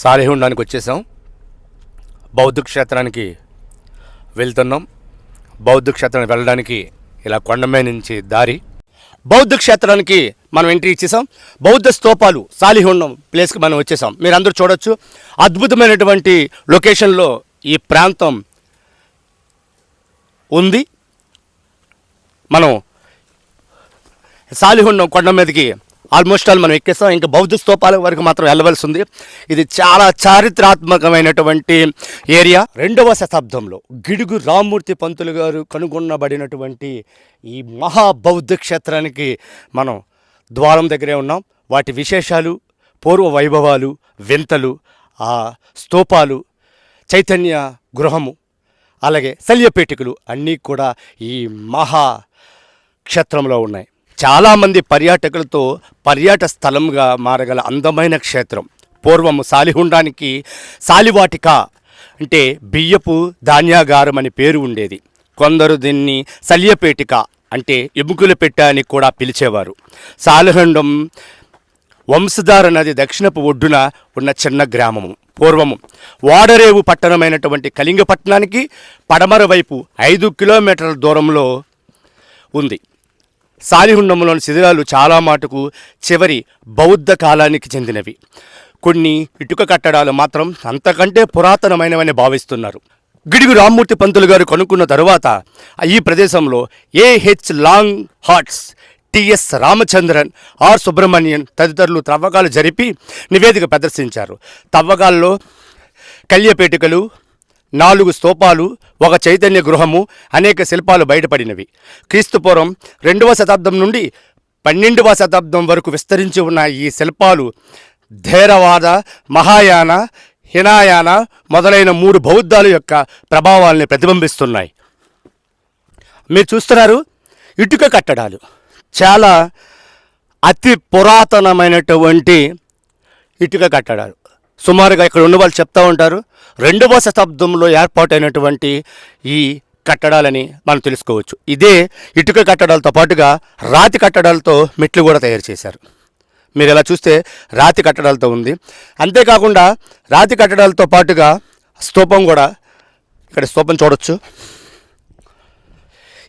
సాలిహుండానికి వచ్చేసాం. బౌద్ధ క్షేత్రానికి వెళ్తున్నాం. బౌద్ధ క్షేత్రానికి వెళ్ళడానికి ఇలా కొండమే నుంచి దారి. బౌద్ధ క్షేత్రానికి మనం ఎంట్రీ ఇచ్చేసాం. బౌద్ధ స్తూపాలు సాలిహుండం ప్లేస్కి మనం వచ్చేసాం. మీరు అందరూ చూడొచ్చు. అద్భుతమైనటువంటి లొకేషన్లో ఈ ప్రాంతం ఉంది. మనం సాలిహుండం కొండ మీదకి ఆల్మోస్ట్ ఆల్ మనం ఎక్కేస్తాం. ఇంకా బౌద్ధ స్తూపాల వరకు మాత్రం వెళ్ళవలసి ఉంది ఇది చాలా చారిత్రాత్మకమైనటువంటి ఏరియా. రెండవ శతాబ్దంలో గిడుగు రామ్మూర్తి పంతులు గారు కనుగొనబడినటువంటి ఈ మహాబౌద్ధ క్షేత్రానికి మనం ద్వారం దగ్గరే ఉన్నాం. వాటి విశేషాలు పూర్వ వైభవాలు వింతలు ఆ స్తూపాలు చైతన్య గృహము అలాగే శల్యపేటికలు అన్నీ కూడా ఈ మహా క్షేత్రంలో ఉన్నాయి. చాలామంది పర్యాటకులతో పర్యాటక స్థలంగా మారగల అందమైన క్షేత్రం. పూర్వము సాలిహుండానికి సాలివాటిక అంటే బియ్యపు ధాన్యాగారం అని పేరు ఉండేది. కొందరు దీన్ని సల్యపేటిక అంటే ఎముకల పెట్ట అని కూడా పిలిచేవారు. సాలిహుండం వంశధార నది దక్షిణపు ఒడ్డున ఉన్న చిన్న గ్రామము. పూర్వము వాడరేవు పట్టణమైనటువంటి కళింగపట్నానికి పడమర వైపు ఐదు కిలోమీటర్ల దూరంలో ఉంది. సాలిహుండంలోని శిథిలాలు చాలా మాటుకు చివరి బౌద్ధ కాలానికి చెందినవి. కొన్ని ఇటుక కట్టడాలు మాత్రం అంతకంటే పురాతనమైనవని భావిస్తున్నారు. గిడుగు రామ్మూర్తి పంతులు గారు కనుక్కున్న తరువాత ఈ ప్రదేశంలో A H Longhurst T S Ramachandran R Subrahmanyan తదితరులు త్రవ్వకాలు జరిపి నివేదిక ప్రదర్శించారు. తవ్వకాల్లో కల్యపేటికలు నాలుగు స్తూపాలు ఒక చైతన్య గృహము అనేక శిల్పాలు బయటపడినవి. క్రీస్తుపూర్వం రెండవ శతాబ్దం నుండి పన్నెండవ శతాబ్దం వరకు విస్తరించి ఉన్న ఈ శిల్పాలు ధేరవాద మహాయాన హినాయాన మొదలైన మూడు బౌద్ధాల యొక్క ప్రభావాల్ని ప్రతిబింబిస్తున్నాయి. మీరు చూస్తున్నారు ఇటుక కట్టడాలు. చాలా అతి పురాతనమైనటువంటి ఇటుక కట్టడాలు. సుమారుగా ఇక్కడ ఉన్న వాళ్ళు చెప్తా ఉంటారు. రెండవ శతాబ్దంలో ఏర్పాటైనటువంటి ఈ కట్టడాలని మనం తెలుసుకోవచ్చు. ఇదే ఇటుక కట్టడాలతో పాటుగా రాతి కట్టడాలతో మెట్లు కూడా తయారు చేశారు. మీరు ఇలా చూస్తే రాతి కట్టడాలతో ఉంది. అంతేకాకుండా రాతి కట్టడాలతో పాటుగా స్తూపం కూడా ఇక్కడ స్తూపం చూడొచ్చు.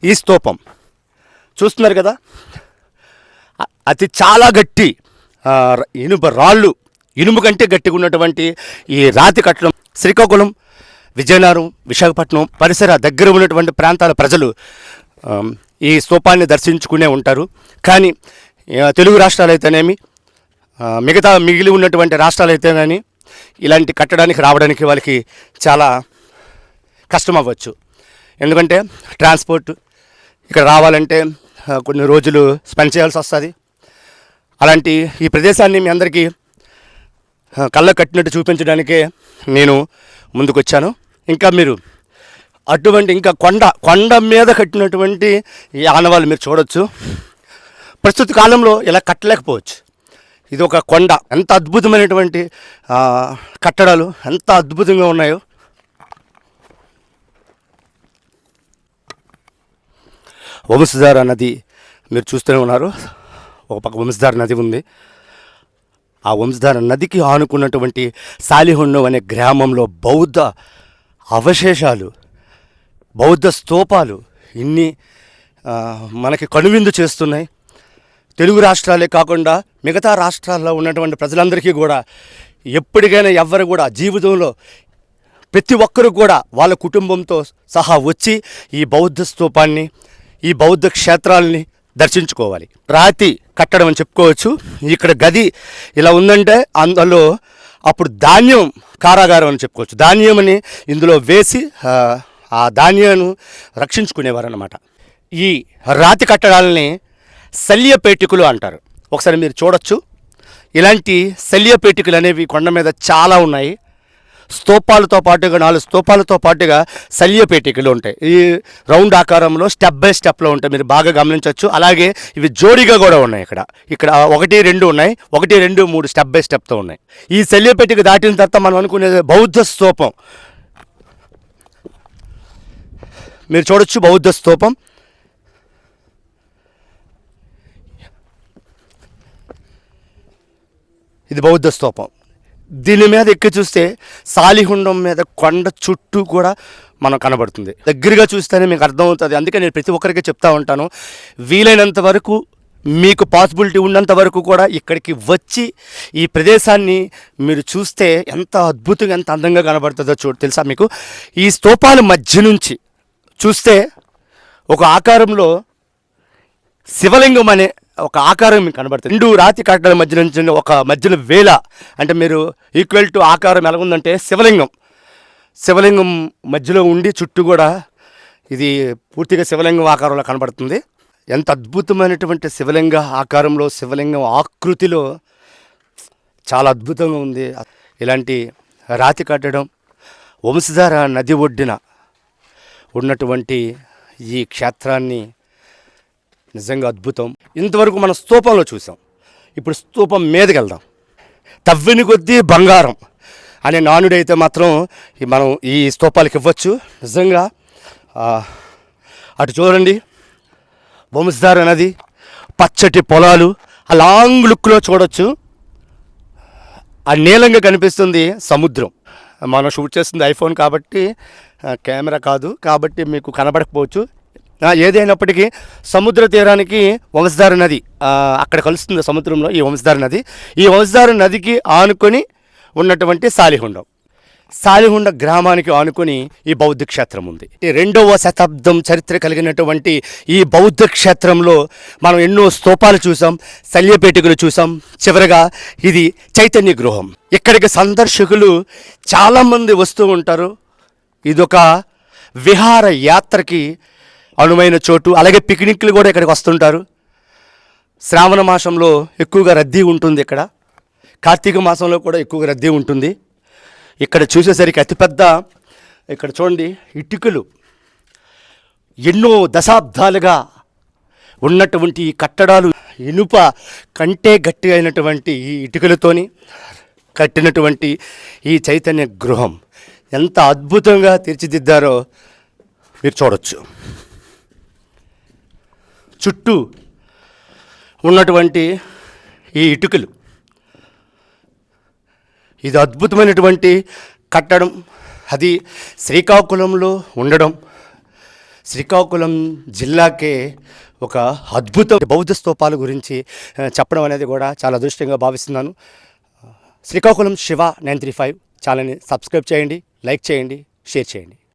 ఈ స్తూపం చూస్తున్నారు కదా? అతి చాలా గట్టి ఇనుప రాళ్ళు ఇనుము కంటే గట్టిగా ఉన్నటువంటి ఈ రాతి కట్టడం శ్రీకాకుళం విజయనగరం విశాఖపట్నం పరిసర దగ్గర ఉన్నటువంటి ప్రాంతాల ప్రజలు ఈ స్తూపాన్ని దర్శించుకునే ఉంటారు. కానీ తెలుగు రాష్ట్రాలు అయితేనేమి మిగతా మిగిలి ఉన్నటువంటి రాష్ట్రాలు అయితే కానీ ఇలాంటి కట్టడానికి రావడానికి వాళ్ళకి చాలా కష్టం అవ్వచ్చు ఎందుకంటే ట్రాన్స్పోర్ట్ ఇక్కడ రావాలంటే కొన్ని రోజులు స్పెండ్ చేయాల్సి వస్తుంది. అలాంటి ఈ ప్రదేశాన్ని మీ అందరికీ కళ్ళ కట్టినట్టు చూపించడానికే నేను ముందుకొచ్చాను. ఇంకా మీరు అటువంటి ఇంకా కొండ కొండ మీద కట్టినటువంటి ఈ ఆనవాళ్ళు మీరు చూడొచ్చు. ప్రస్తుత కాలంలో ఇలా కట్టలేకపోవచ్చు. ఇది ఒక కొండ. ఎంత అద్భుతమైనటువంటి కట్టడాలు ఎంత అద్భుతంగా ఉన్నాయో. వంశధార నది మీరు చూస్తూనే ఉన్నారు. ఒక పక్క వంశధార నది ఉంది. ఆ వంశధార నదికి ఆనుకున్నటువంటి సాలిహుండం అనే గ్రామంలో బౌద్ధ అవశేషాలు బౌద్ధ స్తూపాలు ఇన్ని మనకి కనువిందు చేస్తున్నాయి. తెలుగు రాష్ట్రాలే కాకుండా మిగతా రాష్ట్రాల్లో ఉన్నటువంటి ప్రజలందరికీ కూడా ఎప్పటికైనా ఎవ్వరు కూడా జీవితంలో ప్రతి ఒక్కరు కూడా వాళ్ళ కుటుంబంతో సహా వచ్చి ఈ బౌద్ధ స్తూపాన్ని ఈ బౌద్ధ క్షేత్రాలని దర్శించుకోవాలి. రాతి కట్టడం అని చెప్పుకోవచ్చు. ఇక్కడ గది ఇలా ఉందంటే అందులో అప్పుడు ధాన్యం కారాగారం అని చెప్పుకోవచ్చు. ధాన్యం అని ఇందులో వేసి ఆ, ధాన్యాన్ని రక్షించుకునేవారు అన్నమాట ఈ రాతి కట్టడాలని శల్యపేటికలు అంటారు. ఒకసారి మీరు చూడొచ్చు. ఇలాంటి శల్యపేటికలు అనేవి కొండ మీద చాలా ఉన్నాయి. స్తూపాలతో పాటుగా నాలుగు స్తూపాలతో పాటుగా శల్యపేటికలు ఉంటాయి. ఈ రౌండ్ ఆకారంలో స్టెప్ బై స్టెప్లో ఉంటాయి. మీరు బాగా గమనించవచ్చు. అలాగే ఇవి జోడిగా కూడా ఉన్నాయి ఇక్కడ. ఇక్కడ ఒకటి రెండు ఉన్నాయి. ఒకటి రెండు మూడు స్టెప్ బై స్టెప్తో ఉన్నాయి. ఈ శల్యపేటిక దాటిన తర్వాత మనం అనుకునేది బౌద్ధ స్తూపం. మీరు చూడొచ్చు బౌద్ధ స్తూపం. ఇది బౌద్ధ స్తూపం. దీని మీద ఎక్కి చూస్తే సాలిహుండం మీద కొండ చుట్టూ కూడా మనం కనబడుతుంది. దగ్గరగా చూస్తేనే మీకు అర్థమవుతుంది. అందుకే నేను ప్రతి ఒక్కరికి చెప్తా ఉంటాను. వీలైనంత వరకు మీకు పాసిబిలిటీ ఉన్నంత వరకు కూడా ఇక్కడికి వచ్చి ఈ ప్రదేశాన్ని మీరు చూస్తే ఎంత అద్భుతంగా ఎంత అందంగా కనబడుతుందో చూ తెలుసా మీకు? ఈ స్తూపాల మధ్య నుంచి చూస్తే ఒక ఆకారంలో శివలింగం అనే ఒక ఆకారం మీకు కనబడుతుంది. రెండు రాతి కట్టడం మధ్య నుంచి ఒక మధ్యలో వేల. అంటే మీరు ఈక్వల్ టు ఆకారం ఎలా ఉందంటే శివలింగం. శివలింగం మధ్యలో ఉండి చుట్టూ కూడా ఇది పూర్తిగా శివలింగం ఆకారంలో కనబడుతుంది. ఎంత అద్భుతమైనటువంటి శివలింగ ఆకారంలో శివలింగం ఆకృతిలో చాలా అద్భుతంగా ఉంది. ఇలాంటి రాతి కట్టడం వంశధార నది ఒడ్డిన ఉన్నటువంటి ఈ క్షేత్రాన్ని నిజంగా అద్భుతం. ఇంతవరకు మనం స్తూపంలో చూసాం. ఇప్పుడు స్తూపం మీదకి వెళ్దాం తవ్విని కొద్దీ బంగారం అనే నానుడైతే మాత్రం మనం ఈ స్తూపాలకు ఇవ్వచ్చు. నిజంగా అటు చూడండి. వంశధార నది పచ్చటి పొలాలు ఆ లాంగ్ లుక్లో చూడొచ్చు. ఆ నీలంగా కనిపిస్తుంది సముద్రం. మనం షూట్ చేస్తుంది ఐఫోన్ కాబట్టి కెమెరా కాదు. కాబట్టి మీకు కనబడకపోవచ్చు. ఏదైనప్పటికీ సముద్ర తీరానికి వంశధార నది అక్కడ కలుస్తుంది సముద్రంలో ఈ వంశధార నది. ఈ వంశధార నదికి ఆనుకొని ఉన్నటువంటి సాలిహుండం. సాలిహుండ గ్రామానికి ఆనుకొని ఈ బౌద్ధ క్షేత్రం ఉంది. ఈ రెండవ శతాబ్దం చరిత్ర కలిగినటువంటి ఈ బౌద్ధ క్షేత్రంలో మనం ఎన్నో స్తూపాలు చూసాం శల్యపేటికలు చూసాం. చివరగా ఇది చైతన్య గృహం. ఇక్కడికి సందర్శకులు చాలామంది వస్తూ ఉంటారు. ఇదొక విహార యాత్రకి అనువైన చోటు అలాగే పిక్నిక్లు కూడా ఇక్కడికి వస్తుంటారు. శ్రావణ మాసంలో ఎక్కువగా రద్దీ ఉంటుంది ఇక్కడ. కార్తీక మాసంలో కూడా ఎక్కువగా రద్దీ ఉంటుంది. ఇక్కడ చూసేసరికి అతిపెద్ద ఇక్కడ చూడండి ఇటుకలు. ఎన్నో దశాబ్దాలుగా ఉన్నటువంటి ఈ కట్టడాలు ఇనుప కంటే గట్టి అయినటువంటి ఈ ఇటుకలతోని కట్టినటువంటి ఈ చైతన్య గృహం. ఎంత అద్భుతంగా తీర్చిదిద్దారో మీరు చూడొచ్చు. చుట్టూ ఉన్నటువంటి ఈ ఇటుకలు. ఇది అద్భుతమైనటువంటి కట్టడం. అది శ్రీకాకుళంలో ఉండడం. శ్రీకాకుళం జిల్లాకే ఒక అద్భుత బౌద్ధ స్తూపాల గురించి చెప్పడం అనేది కూడా చాలా అదృష్టంగా భావిస్తున్నాను. Srikakulam Shiva nine three five ఛానల్ని సబ్స్క్రైబ్ చేయండి లైక్ చేయండి షేర్ చేయండి.